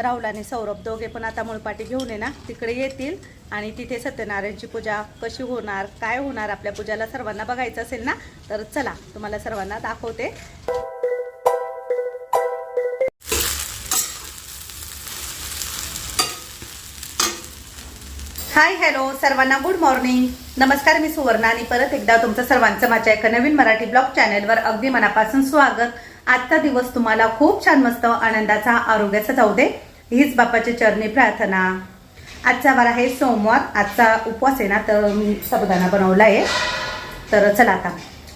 राहुल आणि सौरभ दोघे पण आता मुळपाटी घेऊन ये ना तिकडे येतील. आणि तिथे सत्यनारायणची पूजा कशी होणार काय होणार आपल्या पूजाला सर्वांना बघायचं असेल ना तर चला तुम्हाला सर्वांना दाखवते. हाय हॅलो सर्वांना गुड मॉर्निंग नमस्कार मी सुवर्णा आणि परत एकदा तुमचं सर्वांचं माझ्या एका नवीन मराठी ब्लॉग चॅनेलवर अगदी मनापासून स्वागत. आजचा दिवस तुम्हाला खूप छान मस्त आनंदाचा आरोग्याचा जाऊ दे. हीच बापाच्या चरणी प्रार्थना. आजचा वार आहे सोमवार. आजचा उपवास आहे ना तर मी सबदाना बनवला आहे तर चला आता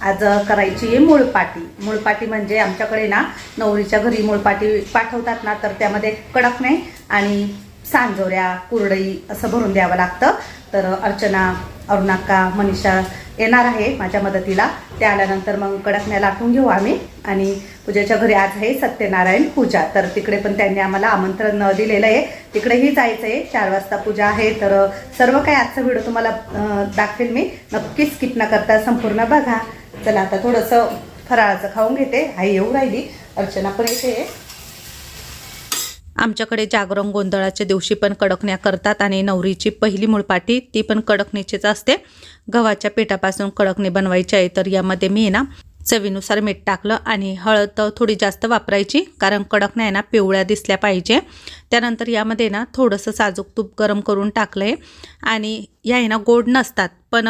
आज करायची आहे मूळपाटी. मूळपाटी म्हणजे आमच्याकडे ना नवरीच्या घरी मूळपाटी पाठवतात ना तर त्यामध्ये कडक नाही आणि सांजोऱ्या कुरडई असं भरून द्यावं लागतं. तर अर्चना अरुणाक्का मनीषा येणार आहे माझ्या मदतीला. ते आल्यानंतर मग कडकण्या लाटून घेऊ आम्ही. आणि पूजेच्या घरी आज आहे सत्यनारायण पूजा. तर तिकडे पण त्यांनी आम्हाला आमंत्रण दिलेलं आहे. तिकडेही जायचं आहे चार वाजता पूजा आहे. तर सर्व काही आजचा व्हिडिओ तुम्हाला दाखवेल मी. नक्कीच स्किप न करता संपूर्ण बघा. चला आता थोडंसं फराळाचं खाऊन घेते. आई येऊ राहिली. अर्चना पण येते आमच्याकडे जागरण गोंधळाच्या दिवशी पण कडकण्या करतात आणि नवरीची पहिली मुळपाटी ती पण कडकणीचीच असते. गव्हाच्या पिठापासून कडकणी बनवायची आहे तर यामध्ये मी ना चवीनुसार मीठ टाकलं आणि हळद थोडी जास्त वापरायची कारण कडक नाही ना पिवळ्या दिसल्या पाहिजे. त्यानंतर यामध्ये ना थोडंसं साजूक तूप गरम करून टाकलं आहे आणि या आहे ना गोड नसतात पण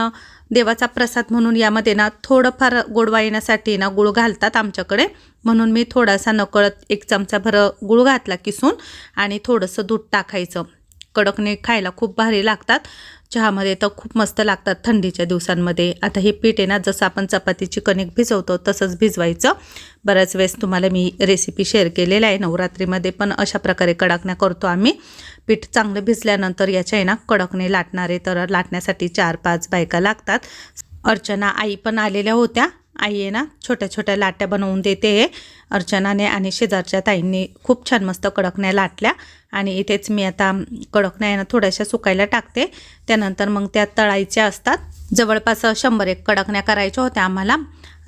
देवाचा प्रसाद म्हणून यामध्ये ना थोडंफार गोडवा येण्यासाठी ना गुळ घालतात आमच्याकडे. म्हणून मी थोडासा नकळत एक चमचाभर गुळ घातला किसून आणि थोडंसं दूध टाकायचं. कडकने खायला खूप भारी लागतात. चहामध्ये तर खूप मस्त लागतात थंडीच्या दिवसांमध्ये. आता हे पीठ आहे ना जसं आपण चपातीची कणिक भिजवतो तसंच भिजवायचं. बऱ्याच वेळेस तुम्हाला मी रेसिपी शेअर केलेलं आहे नवरात्रीमध्ये पण अशा प्रकारे कडकण्या करतो आम्ही. पीठ चांगलं भिजल्यानंतर याच्या आहे ना कडकणे लाटणारे तर लाटण्यासाठी चार पाच बायका लागतात. अर्चना आई पण आलेल्या होत्या. आई आहे ना छोट्या छोट्या लाट्या बनवून देते अर्चनाने आणि शेजारच्या ताईंनी खूप छान मस्त कडकण्या लाटल्या. आणि इथेच मी आता कडकण्या ना थोड्याशा सुकायला टाकते. त्यानंतर मग त्या तळायच्या असतात. जवळपास शंभर एक कडकण्या करायच्या होत्या आम्हाला.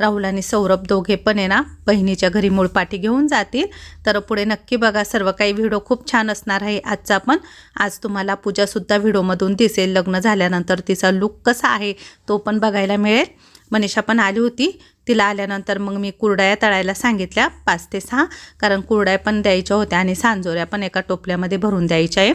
राहुल आणि सौरभ दोघे पण आहे ना बहिणीच्या घरी मूळपाटी घेऊन जातील. तर पुढे नक्की बघा सर्व काही व्हिडिओ खूप छान असणार आहे आजचा पण. आज तुम्हाला पूजासुद्धा व्हिडिओमधून दिसेल. लग्न झाल्यानंतर तिचा लुक कसा आहे तो पण बघायला मिळेल. मनीषा पण आली होती. तिला आल्यानंतर मग मी कुरड्या तळायला सांगितल्या पाच ते सहा. कारण कुरड्या पण द्यायच्या होत्या आणि सांजोऱ्या पण एका टोपल्यामध्ये भरून द्यायच्या आहे.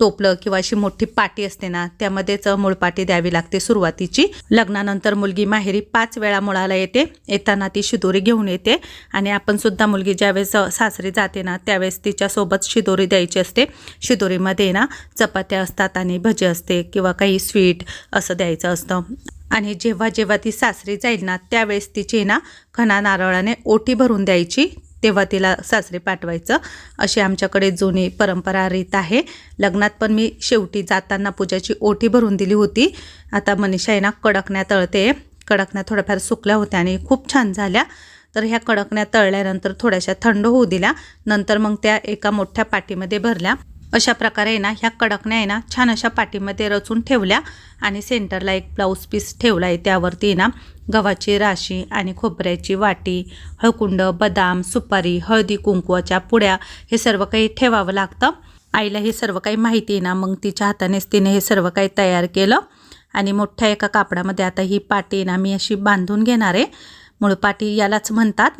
टोपलं किंवा अशी मोठी पाटी असते ना त्यामध्येच मुळपाटी द्यावी लागते सुरुवातीची. लग्नानंतर मुलगी माहेरी पाच वेळा मुळाला येते. येताना ती शिदोरी घेऊन येते आणि आपण सुद्धा मुलगी ज्यावेळेस सासरी जाते ना त्यावेळेस तिच्यासोबत शिदोरी द्यायची असते. शिदोरीमध्ये ना चपात्या असतात आणि भजी असते किंवा काही स्वीट असं द्यायचं असतं. आणि जेव्हा जेव्हा ती सासरी जाईल ना त्यावेळेस तिची ना खणा नारळाने ओटी भरून द्यायची तेव्हा तिला सासरी पाठवायचं. अशी आमच्याकडे जुनी परंपरा रीत आहे. लग्नात पण मी शेवटी जाताना पूजाची ओटी भरून दिली होती. आता मनीषा आहे ना कडकण्या तळते. कडकण्या थोड्याफार सुकल्या होत्या आणि खूप छान झाल्या. तर ह्या कडकण्या तळल्यानंतर थोड्याशा थंड होऊ दिल्या. नंतर मग त्या एका मोठ्या पाटीमध्ये भरल्या. अशा प्रकारे आहे ना ह्या कडकण्या आहे ना छान अशा पाटीमध्ये रचून ठेवल्या आणि सेंटरला एक ब्लाऊज पीस ठेवला आहे त्यावरती आहे ना गव्हाची राशी आणि खोबऱ्याची वाटी हळकुंड बदाम सुपारी हळदी कुंकवाच्या पुड्या हे सर्व काही ठेवावं लागतं. आईला हे सर्व काही माहिती आहे ना मग तिच्या हातानेच तिने हे सर्व काही तयार केलं. आणि मोठ्या एका कापडामध्ये आता ही पाटी ना मी अशी बांधून घेणार आहे. मुळपाटी यालाच म्हणतात.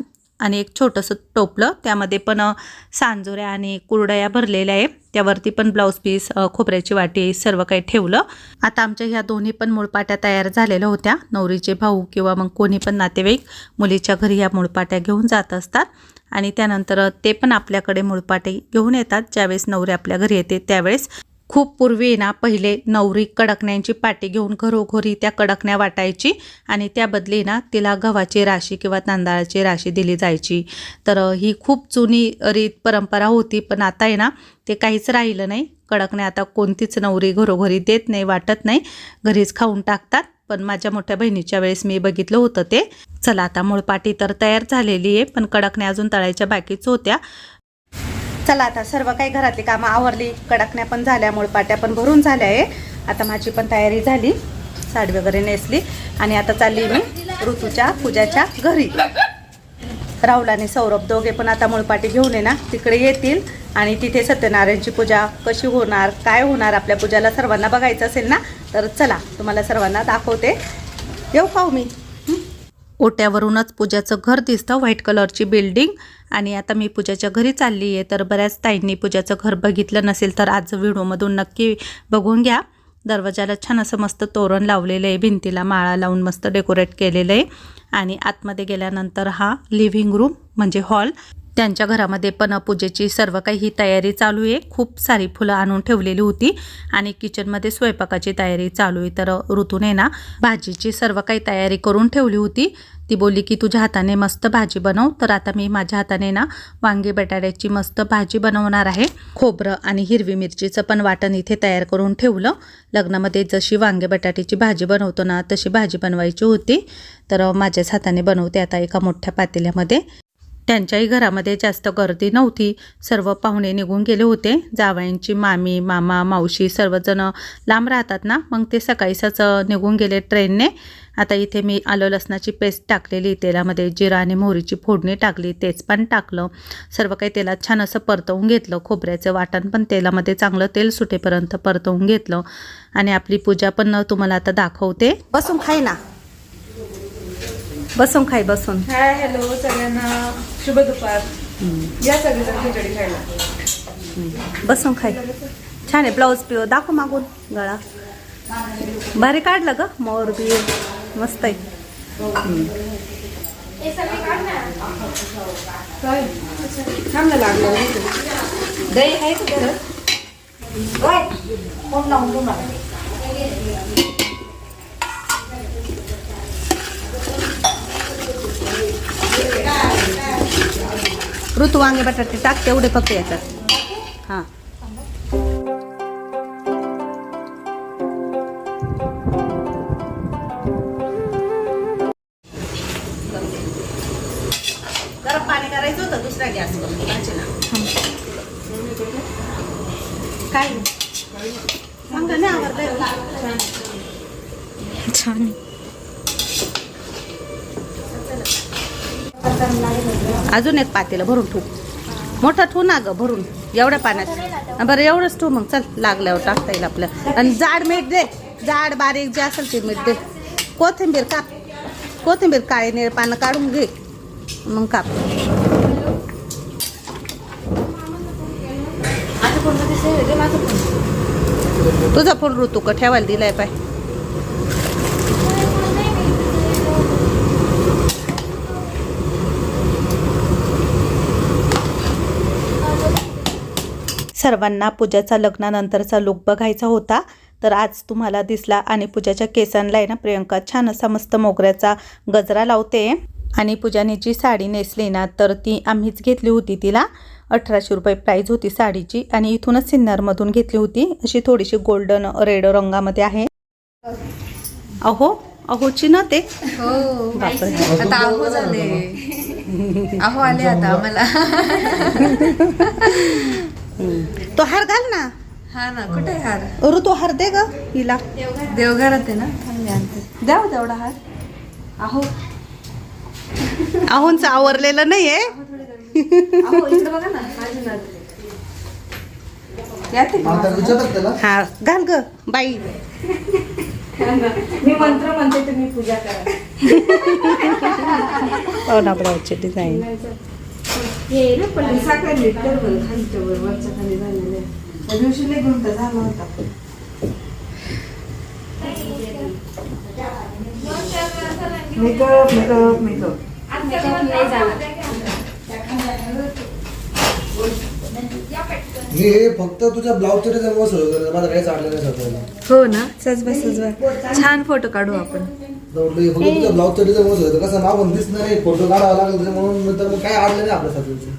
आणि एक छोटंसं टोपलं. त्यामध्ये पण सांजोऱ्या आणि कुरडया भरलेल्या आहे त्यावरती पण ब्लाऊज पीस खोबऱ्याची वाटी सर्व काही ठेवलं. आता आमच्या ह्या दोन्ही पण मुळपाट्या तयार झालेल्या होत्या. नवरीचे भाऊ किंवा मग कोणी पण नातेवाईक मुलीच्या घरी ह्या मुळपाट्या घेऊन जात असतात. आणि त्यानंतर ते पण आपल्याकडे मुळपाटे घेऊन येतात. ज्यावेळेस नवरी आपल्या घरी येते त्यावेळेस खूप पूर्वी ना पहिले नवरी कडकण्यांची पाटी घेऊन घरोघरी त्या कडकण्या वाटायची आणि त्या बदली ना तिला गव्हाची राशी किंवा तांदळाची राशी दिली जायची. तर ही खूप जुनी रीत परंपरा होती पण आता आहे ना ते काहीच राहिलं नाही. कडकण्या आता कोणतीच नवरी घरोघरी देत नाही वाटत नाही. घरीच खाऊन टाकतात पण माझ्या मोठ्या बहिणीच्या वेळेस मी बघितलं होतं ते. चला आता मुळपाटी तर तयार झालेली आहे पण कडकण्या अजून तळायच्या बाकीच होत्या. चला आता सर्व काही घरातली कामं आवरली कडकण्या पण झाल्या मुळपाट्या पण भरून झाल्या आहे. आता माझी पण तयारी झाली साडी वगैरे नेसली आणि आता चालली मी ऋतूच्या पूजाच्या घरी. राहुल आणि सौरभ दोघे पण आता मुळपाटी घेऊन ये ना तिकडे येतील आणि तिथे सत्यनारायणची पूजा कशी होणार काय होणार आपल्या पूजाला सर्वांना बघायचं असेल ना तर चला तुम्हाला सर्वांना दाखवते. येऊ पाहू मी. ओट्यावरूनच पूजाचं घर दिसतं व्हाईट कलरची बिल्डिंग. आणि आता मी पूजाच्या घरी चालली आहे तर बऱ्याच ताईंनी पूजाचं घर बघितलं नसेल तर आज व्हिडिओमधून नक्की बघून घ्या. दरवाजाला छान असं मस्त तोरण लावलेलं आहे भिंतीला माळा लावून मस्त डेकोरेट केलेलं आहे. आणि आतमध्ये गेल्यानंतर हा लिव्हिंग रूम म्हणजे हॉल त्यांच्या घरामध्ये पण पूजेची सर्व काही ही तयारी चालू आहे. खूप सारी फुलं आणून ठेवलेली होती आणि किचनमध्ये स्वयंपाकाची तयारी चालू आहे. तर ऋतूने ना भाजीची सर्व काही तयारी करून ठेवली होती. ती बोलली की तुझ्या हाताने मस्त भाजी बनव. तर आता मी माझ्या हाताने ना वांगी बटाट्याची मस्त भाजी बनवणार आहे. खोबरं आणि हिरवी मिरचीचं पण वाटण इथे तयार करून ठेवलं. लग्नामध्ये जशी वांगे बटाट्याची भाजी बनवतो ना तशी भाजी बनवायची होती. तर माझ्याच हाताने बनवते आता एका मोठ्या पातेल्यामध्ये. त्यांच्याही घरामध्ये जास्त गर्दी नव्हती. सर्व पाहुणे निघून गेले होते. जावयांची मामी मामा मावशी सर्वजण लांब राहतात ना? मग ते सकाळीच निघून गेले ट्रेनने. आता इथे मी आलं लसणाची पेस्ट टाकलेली तेलामध्ये जिरा आणि मोहरीची फोडणी टाकली तेजपान टाकलं. सर्व काही तेलात छान असं परतवून घेतलं. खोबऱ्याचं वाटण पण तेलामध्ये चांगलं तेल सुटेपर्यंत परतवून घेतलं. आणि आपली पूजा पण तुम्हाला आता दाखवते. बसून खाई ना. बसून खाय बसून. हाय हॅलो सगळ्यांना शुभ दुपार. या सगळेजण खिचडी खायला. बसून खाय छान आहे ब्लाऊज पिओ दाखव मागून गळा. भारी काढलं ग मोर बी. मस्त आहे. दही आहे का ऋतू वांगे बटाटे टाक तेवढे फक्त याच्यात. हां. अजून एक पातेलं भरून ठेवू. मोठं ठेवू ना गं भरून. एवढ्या पाण्यात. बरं एवढंच ठेवू मग. चल लागल्यावर टाकता येईल आपल्याला आणि जाड मीठ दे. जाड बारीक जे असेल ते मीठ दे. कोथिंबीर काप. कोथिंबीर काळे निळ पानं काढून घे. मग काप. तुझा फोन ऋतू का ठेवायला दिलाय पाय. सर्वांना पूजाचा लग्नानंतरचा लुक बघायचा होता. तर आज तुम्हाला दिसला आणि पूजाच्या केसांना आहे ना प्रियंका छान असा मस्त मोगऱ्याचा गजरा लावते. आणि पूजाने जी साडी नेसली ना तर ती आम्हीच घेतली होती तिला. अठराशे रुपये प्राईज होती साडीची आणि इथूनच सिन्नरमधून घेतली होती. अशी थोडीशी गोल्डन रेड रंगामध्ये आहे. अहो अहोची ना ते. हो. आता झाले. आहो आले आता तो हार घाल ना. हा ना कुठे हार? ऋतू हार दे ग हिला. देवघरात आहे ना? आणते. द्याव तेवढा हार. आहो. अहोंचं आवरलेलं नाहीये. आहो इकडे बघा ना माझी नात याते का? आता विचारतात त्याला? हा घाल ग बाई. मी मंत्र म्हणते तुम्ही पूजा करा. डिझाईन हे ना पण साखर नीट कर बरं खालच्या वर वरच्या खाली झालेलं आहे. त्या दिवशी लय गुंत झाला होता. Makeup makeup makeup. मी हे फक्त तुझ्या माझं काही चाललं नाही स्वतःला हो ना सजवा सजवा. छान फोटो काढू आपण. हे कसं मागून दिसणार नाही फोटो काढावा लागेल त्याच्यामुळे नंतर मग काय आडलं नाही आपल्या साथीचं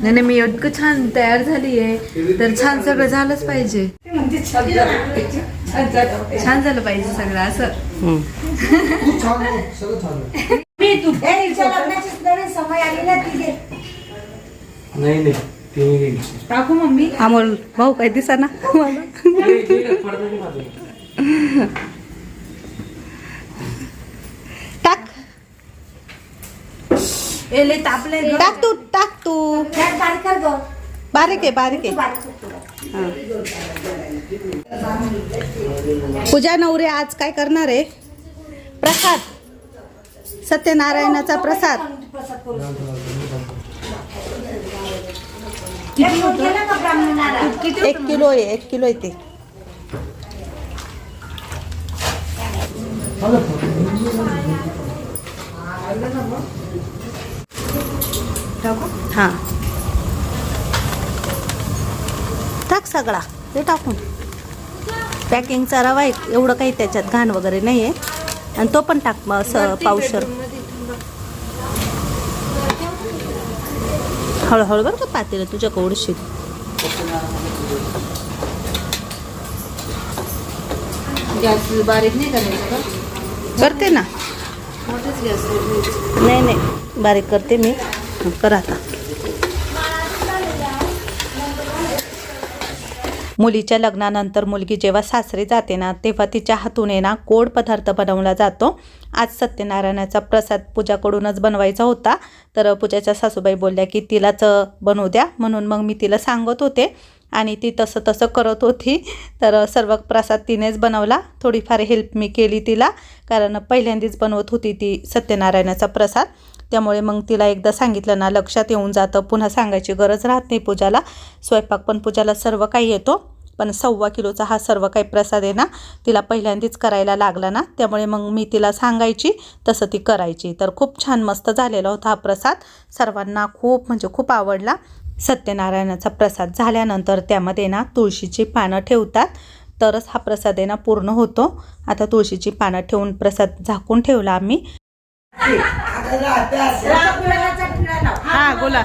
नाही नाही मी इतकं छान तयार झाली आहे तर छान सगळं झालंच पाहिजे. छान झालं पाहिजे सगळं असं. खूप छान आहे, सगळं छान आहे. नाही नाही ते टाकू मम्मी. अमोल भाऊ काय दिसा ना? टाक एले तापले ग. टाक तू टाक तू. बारीक कर ग. बारीक आहे बारीक आहे. पूजा नवरे आज काय करणार आहे? प्रसाद. सत्यनारायणाचा प्रसाद. एक किलो आहे एक किलो आहे ते. टाकू? हां. टाक सगळा. ते टाकून. पॅकिंगचा रवा आहे एवढं काही त्याच्यात घाण वगैरे नाही आहे आणि तो पण टाक मग असं पावशर. हळूहळू बरं का पातेलं तुझ्या गॅस बारीक नाही करायचा करते ना. नाही नाही. बारीक करते मी. कर आता. मुलीच्या लग्नानंतर मुलगी जेव्हा सासरी जाते ना तेव्हा तिच्या हातून ना गोड पदार्थ बनवला जातो. आज सत्यनारायणाचा प्रसाद पूजाकडूनच बनवायचा होता. तर पूजाच्या सासूबाई बोलल्या की तिलाच बनवू द्या. म्हणून मग मी तिला सांगत होते. आणि ती तसं तसं करत होती. तर सर्व प्रसाद तिनेच बनवला. थोडीफार हेल्प मी केली तिला. कारण पहिल्यांदाच बनवत होती ती सत्यनारायणाचा प्रसाद. त्यामुळे मग तिला एकदा सांगितलं ना लक्षात येऊन जातं पुन्हा सांगायची गरज राहत नाही पूजाला. स्वयंपाक पण पूजाला सर्व काही येतो पण सव्वा किलोचा हा सर्व काही प्रसाद आहे ना तिला पहिल्यांदाच करायला लागला ना त्यामुळे मग मी तिला सांगायची तसं ती करायची. तर खूप छान मस्त झालेला होता हा प्रसाद. सर्वांना खूप म्हणजे खूप आवडला. सत्यनारायणाचा प्रसाद झाल्यानंतर त्यामध्ये ना तुळशीची पानं ठेवतात. तरच हा प्रसाद आहे ना पूर्ण होतो. आता तुळशीची पानं ठेवून प्रसाद झाकून ठेवला आम्ही. हा बोला.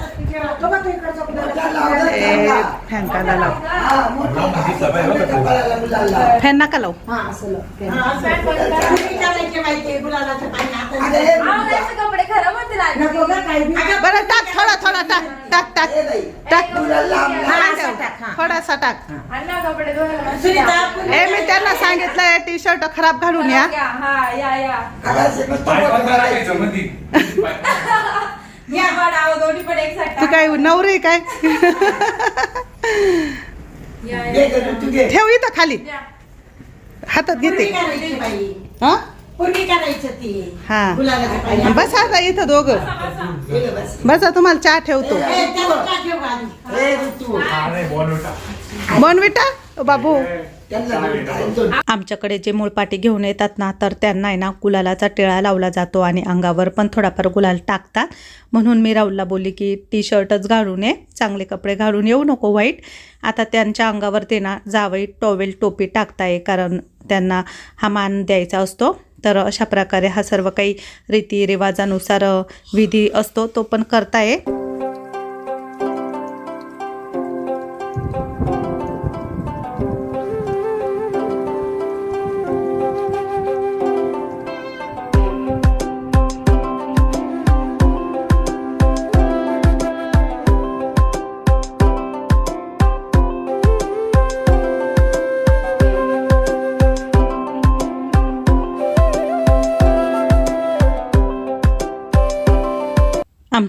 तो का तो इकडचा गुलाबाचा? फॅनकाला लाव. फॅन नका लावू. हा. बरं टाक थोडा थोडा टाक टाक टाक. टाक. हा, हा. थोडासा टाक. ए मी त्यांना सांगितलंय टी शर्ट खराब घालून या. तू काय नवरी काय? या, या. ठेव इथं खाली. हातात घेते. हा? हा. पाणी बसा आता इथं दोघं. बस. बसा. तुम्हाला चहा ठेवतो. ए, त्याला टाक ठेव आधी. ए, ऋतू. बनविटा. बाबू. आमच्याकडे जे मूळपाटी घेऊन येतात ना तर त्यांना आहे ना गुलालाचा टिळा लावला जातो आणि अंगावर पण थोडाफार गुलाल टाकतात. म्हणून मी राहुलला बोलली की टी शर्टच घालून ये चांगले कपडे घालून येऊ नको वाईट. आता त्यांच्या अंगावर ते ना जावई टॉवेल टोपी टाकताय कारण त्यांना हा मान द्यायचा असतो. तर अशा प्रकारे हा सर्व काही रीतिरिवाजानुसार विधी असतो तो पण करताय.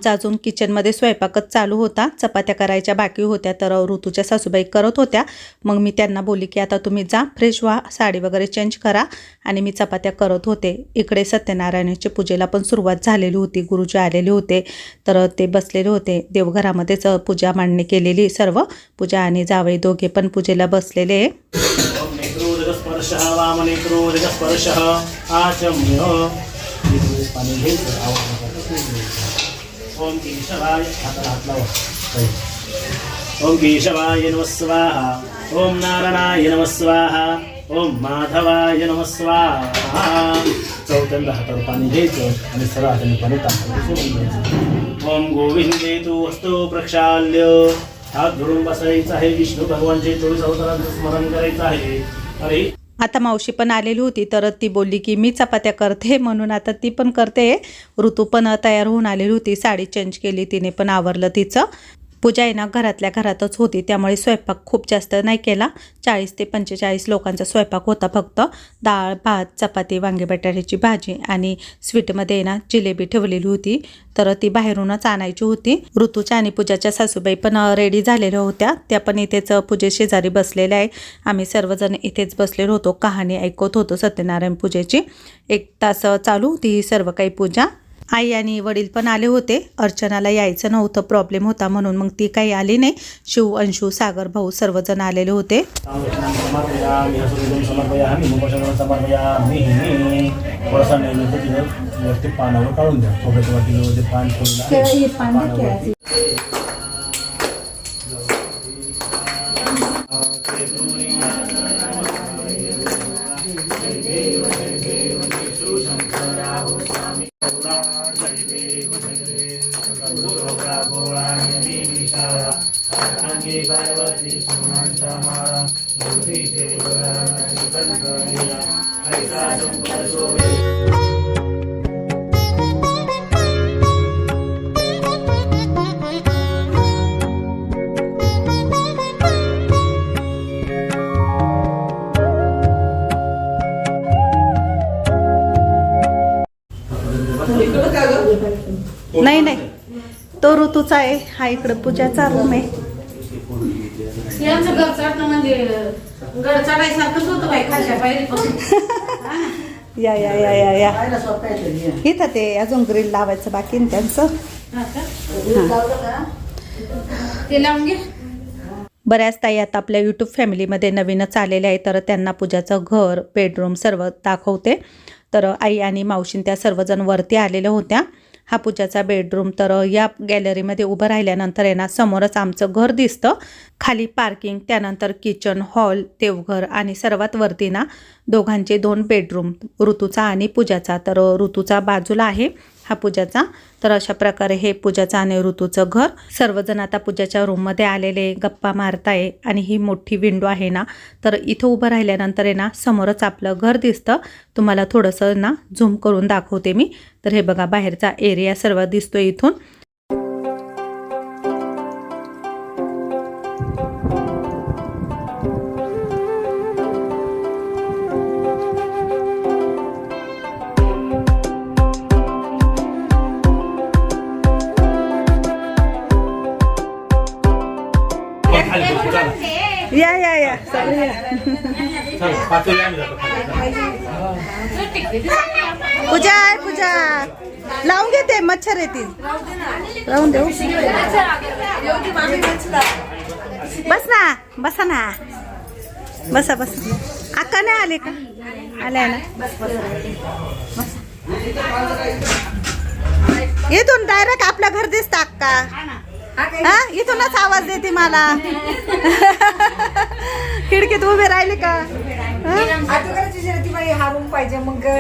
आमचा अजून किचनमध्ये स्वयंपाकच चालू होता. चपात्या करायच्या बाकी होत्या तर ऋतूच्या सासूबाई करत होत्या. मग मी त्यांना बोलली की आता तुम्ही जा फ्रेश व्हा साडी वगैरे चेंज करा. आणि मी चपात्या करत होते. इकडे सत्यनारायणाच्या पूजेला पण सुरुवात झालेली होती. गुरुजी आलेले होते तर ते बसलेले होते. देवघरामध्येच पूजा मांडणी केलेली सर्व. पूजा आणि जावई दोघे पण पूजेला बसलेले. आहे ओम केशवाय हाताला हात लावा ओम केशवाय नमः स्वाहा। ओम नारायणाय नमः स्वाहा। ओम माधवाय नमः स्वाहा। चौथ्यांदा हातावर पाणी घ्यायचं आणि सरळ हाताने पाणी ओम गोविंदे तू वस्तू प्रक्षाल्य। हात धरून बसायचं आहे विष्णू भगवानचे चोवीस अवतारांचं स्मरण करायचं आहे अरे आता मावशी पण आलेली होती तर ती बोलली की मी चपात्या करते म्हणून आता ती पण करते. ऋतू पण तयार होऊन आलेली होती साडी चेंज केली तिने पण आवरलं तिचं. पूजा आहे ना घरातल्या घरातच होती. त्यामुळे स्वयंपाक खूप जास्त नाही केला. चाळीस ते पंचेचाळीस लोकांचा स्वयंपाक होता फक्त. डाळ भात चपाती वांगे बटाट्याची भाजी आणि स्वीटमध्ये ना जिलेबी ठेवलेली होती. तर ती बाहेरूनच आणायची होती. ऋतूच्या आणि पूजाच्या सासूबाई पण रेडी झालेल्या होत्या. त्या पण इथेच पूजे शेजारी बसलेल्या आहे आम्ही सर्वजण इथेच बसलेलो होतो. कहाणी ऐकत होतो सत्यनारायण पूजेची. एक तास चालू. होती ही सर्व काही पूजा. आई आणि वडील पण आले होते. अर्चनाला यायचं नव्हतं प्रॉब्लेम होता म्हणून मग ती काही आली नाही. शिव अंशू सागर भाऊ सर्वजण आलेले होते. पार्वती नाही नाही. तो ऋतूचा आहे. हा इकडं पूजा रूम आहे. आमचं घर चढणं म्हणजे गड चढायसारखंच होतं बाई खालच्या पायरीपासून या या या या या. इथं ते अजून ग्रिल लावायचं बाकी ना त्यांचं? ते लावून घे. बऱ्याच ताई आता आपल्या यूट्यूब फॅमिलीमध्ये नवीनच आलेल्या आहे तर त्यांना पूजाचं घर बेडरूम सर्व दाखवते. तर आई आणि मावशीन त्या सर्वजण वरती आलेल्या होत्या. हा पूजाचा बेडरूम तर या गॅलरीमध्ये उभं राहिल्यानंतर आहे ना समोरच आमचं घर दिसतं. खाली पार्किंग त्यानंतर किचन हॉल देवघर आणि सर्वात वरती ना दोघांचे दोन बेडरूम ऋतूचा आणि पूजाचा. तर ऋतूचा बाजूला आहे. हा पूजाचा. तर अशा प्रकारे हे पूजाचं आणि ऋतूचं घर सर्वजण आता पूजाच्या रूममध्ये आलेले गप्पा मारताय आणि ही मोठी विंडो आहे ना तर इथं उभं राहिल्यानंतर आहे ना समोरच आपलं घर दिसतं. तुम्हाला थोडंसं ना झूम करून दाखवते मी. तर हे बघा बाहेरचा एरिया सर्व दिसतोय इथून. पूजा आहे पूजा लावून घेते मच्छर येतील. लावून देऊ. बस ना बसा ना. बसा बसा. अक्का नाही आले का? आल्या ना इथून डायरेक्ट आपलं घर दिसतं अक्का. हा? इथूनच आवाज देते मला. खिडकीत उभे राहिले का? हा? रूम पाहिजे मग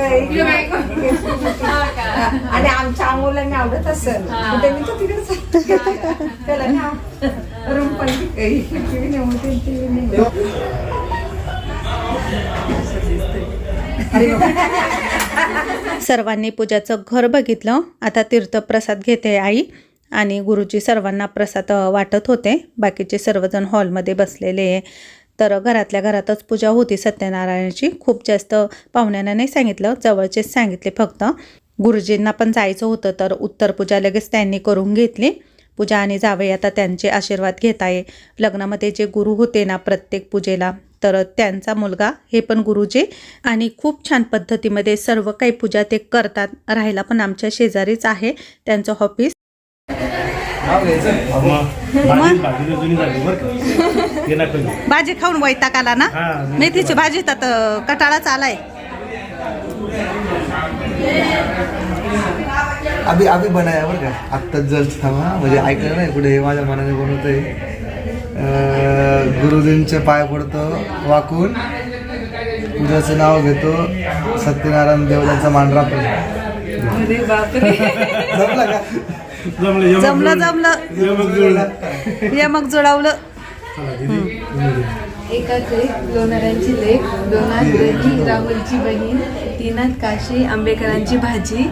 आणि आमच्या आंघोळला मी आवडत असेल. मी तर तिकडेच त्याला रूम पाहिजे. सर्वांनी पूजाचं घर बघितलं. आता तीर्थप्रसाद घेते आई. आणि गुरुजी सर्वांना प्रसाद वाटत होते. बाकीचे सर्वजण हॉलमध्ये बसलेले. तर घरातल्या घरातच पूजा होती सत्यनारायणाची. खूप जास्त पाहुण्यांना नाही सांगितलं जवळचेच सांगितले फक्त. गुरुजींना पण जायचं होतं तर उत्तर पूजा लगेच त्यांनी करून घेतली. पूजा आणि जावई आता त्यांचे आशीर्वाद घेताय लग्नामध्ये जे गुरु होते ना प्रत्येक पूजेला तर त्यांचा मुलगा हे पण गुरुजी. आणि खूप छान पद्धतीमध्ये सर्व काही पूजा ते करतात. राहायला पण आमच्या शेजारीच आहे त्यांचं ऑफिस भाजी खाऊन वैताग आला ना? हा. मेथीची भाजी तर कटाळाच आलाय. अभि अभि बनाया बरं का? आत्ताच जल थांबा म्हणजे ऐकलं नाही कुठे हे माझ्या मनाने बनवतोय. गुरुजींचे पाय पडतो वाकून. पूजाचं नाव घेतो सत्यनारायण देव त्यांचा मान राखतो जमलं का? जमलं जमलं. ये मग जुळवलं एकाच एक लोणाऱ्यांची लेख दोनात राहुलची बहीण तीनात काशी आंबेकरांची भाजी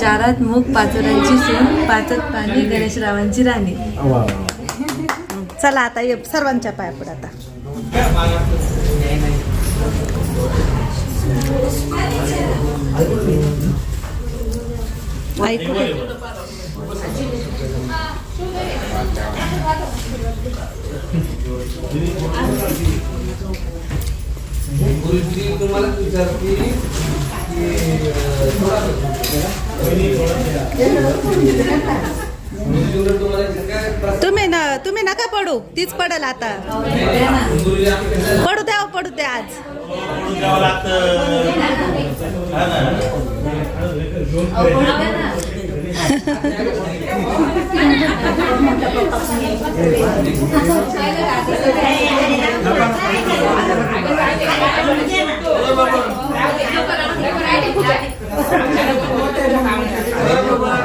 चारात मूग पाचोरांची सून पाचत पाणी गणेशरावांची राणी. चला आता ये सर्वांच्या पाया पड आता. ऐकू गुरुजी तुम्हाला विचारते तुम्ही ना तुम्ही नका पडू. तीच पडल आता. पडू द्या हो, पडू द्या आज. द्यावं लागतं.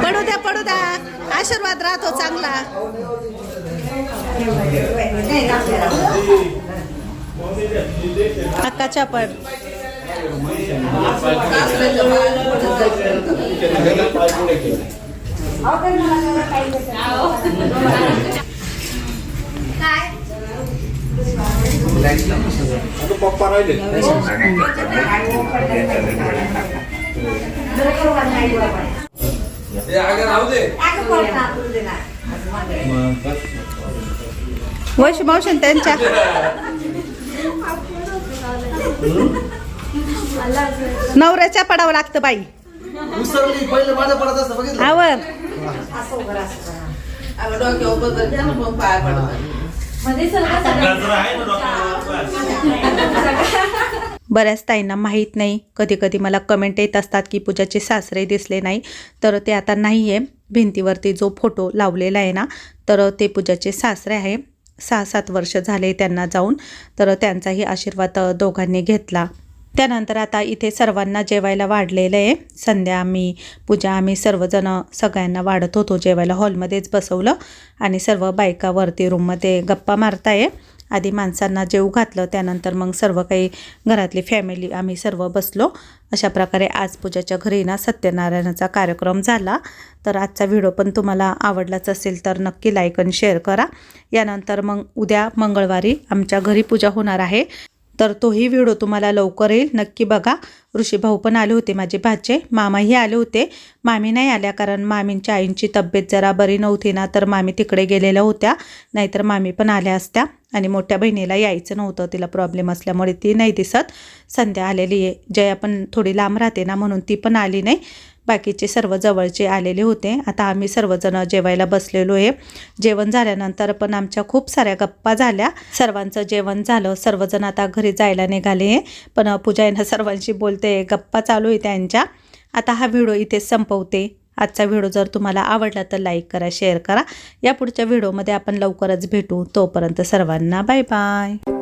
पडू द्या पडू द्या. आशीर्वाद राहतो चांगला. हक्काच्या पड वैश मावशन त्यांच्या. नवऱ्याच्या पडावं लागतं बाई. पहिले माझ्या पडत असतं बघितलं? आवर आहे ना बऱ्याच ताईंना माहीत नाही. कधी कधी मला कमेंट येत असतात की पूजाचे सासरे दिसले नाही. तर ते आता नाही आहे भिंतीवरती जो फोटो लावलेला आहे ना तर ते पूजाचे सासरे आहे. सहा सात वर्ष झाले त्यांना जाऊन. तर त्यांचाही आशीर्वाद अ, दोघांनी घेतला. त्यानंतर आता इथे सर्वांना जेवायला वाढलेलं आहे. संध्या आम्ही पूजा आम्ही सर्वजण सगळ्यांना वाढत होतो जेवायला हॉलमध्येच बसवलं आणि सर्व बायका वरती रूममध्ये गप्पा मारताय. आधी माणसांना जेव घातलं त्यानंतर मग सर्व काही घरातली फॅमिली आम्ही सर्व बसलो. अशा प्रकारे आज पूजाच्या घरी ना सत्यनारायणाचा कार्यक्रम झाला. तर आजचा व्हिडिओ पण तुम्हाला आवडलाच असेल तर नक्की लाईक आणि शेअर करा. यानंतर मग उद्या मंगळवारी आमच्या घरी पूजा होणार आहे. तर तोही व्हिडिओ तुम्हाला लवकर येईल. नक्की बघा. ऋषीभाऊ पण आले होते माझे भाचे. मामाही आले होते. मामी नाही आल्या कारण मामींच्या आईंची तब्येत जरा बरी नव्हती ना तर मामी तिकडे गेलेल्या होत्या. नाहीतर मामी पण आल्या असत्या. आणि मोठ्या बहिणीला यायचं नव्हतं. तिला प्रॉब्लेम असल्यामुळे ती नाही दिसत. संध्या आलेली आहे. जया पण थोडी लांब राहते ना म्हणून ती पण आली नाही. बाकीचे सर्व जवळचे आलेले होते. आता आम्ही सर्वजण जेवायला बसलेलो आहे. जेवण झाल्यानंतर पण आमच्या खूप साऱ्या गप्पा झाल्या. सर्वांचं जेवण झालं. सर्वजण आता घरी जायला निघाले. पण पूजा यांना सर्वांशी बोलते गप्पा चालू आहे त्यांच्या. आता हा व्हिडिओ इथे संपवते. आजचा व्हिडिओ जर तुम्हाला आवडला तर लाईक करा शेअर करा. या पुढच्या व्हिडिओमध्ये आपण लवकरच भेटू. तोपर्यंत सर्वांना बाय बाय.